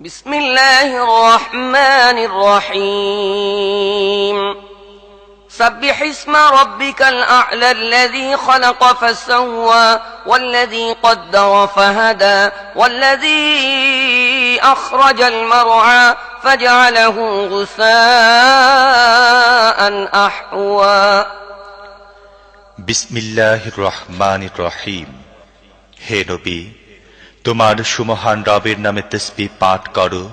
بسم الله الرحمن الرحيم سبح اسم ربك الأعلى الذي خلق فسوى والذي قدر فهدى والذي أخرج المرعى فجعله غثاء أحوى বিসমিল্লাহ রহমান রহিম হে নবী তোমার সুমহান রবের নামে তসবি পাঠ করো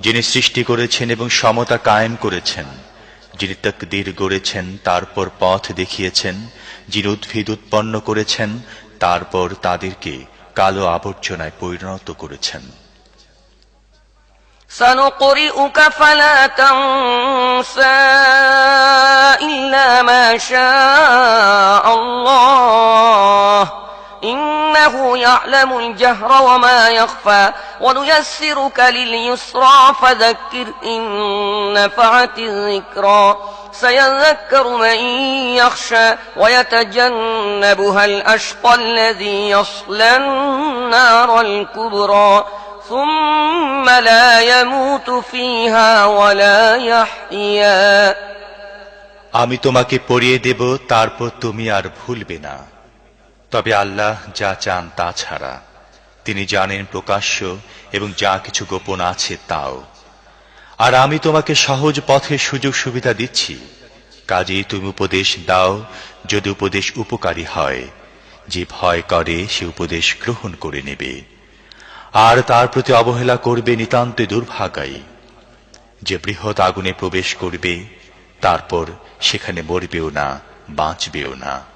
যিনি সৃষ্টি করেছেন এবং সমতা কায়েম করেছেন যিনি তকদির গড়েছেন তারপর পথ দেখিয়েছেন যিনি উদ্ভিদ উৎপন্ন করেছেন তারপর তাদেরকে কালো আবর্জনায় পরিণত করেছেন سنقرئك فلا تنسى إلا ما شاء الله إنه يعلم الجهر وما يخفى ونيسرك لليسرى فذكر إن نفعت الذكرى سيذكر من يخشى ويتجنبها الأشقى الذي يصلى النار الكبرى ثم لا يموت فيها ولا يحيا আমি তোমাকে পড়িয়ে দেব তারপর তুমি আর ভুলবে না তবে আল্লাহ যা চান তা ছাড়া। তিনি জানেন প্রকাশ্য এবং যা কিছু গোপন আছে তাও। আর আমি তোমাকে সহজ পথে সুযোগ সুবিধা দিচ্ছি। কাজেই তুমি উপদেশ দাও যদি উপদেশ উপকারী হয়। যে ভয় করে, সে উপদেশ গ্রহণ করে নেবে। আর তার প্রতি অবহেলা করবে নিতান্ত দুর্ভাগাই যে বৃহৎ আগুনে প্রবেশ করবে, তারপর সেখানে মরবেও না, বাঁচবেও না।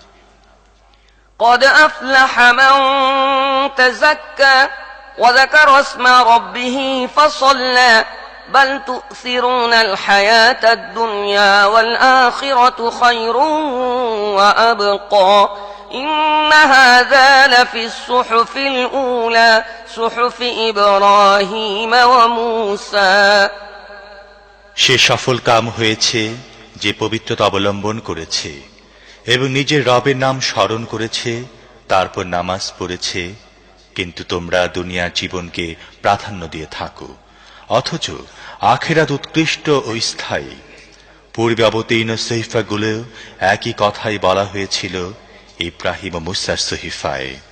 قد أفلح من تزكى وذكر اسم ربه فصلى بل تؤثرون الحياة الدنيا والآخرة خير وأبقى إن هذا لفي الصحف الأولى صحف إبراهيم وموسى সে সফল কাম হয়েছে যে পবিত্রতা অবলম্বন করেছে এবং নিজের রবের নাম স্মরণ করেছে, তারপর নামাজ পড়েছে, কিন্তু তোমরা দুনিয়ার জীবনকে প্রাধান্য দিয়ে থাকো। অথচ আখেরাত উৎকৃষ্ট ও স্থায়ী। পূর্বে অবতীর্ণ সহিফাগুলো একই কথাই বলা হয়েছিল, ইব্রাহিম ও মুসার সহিফায়।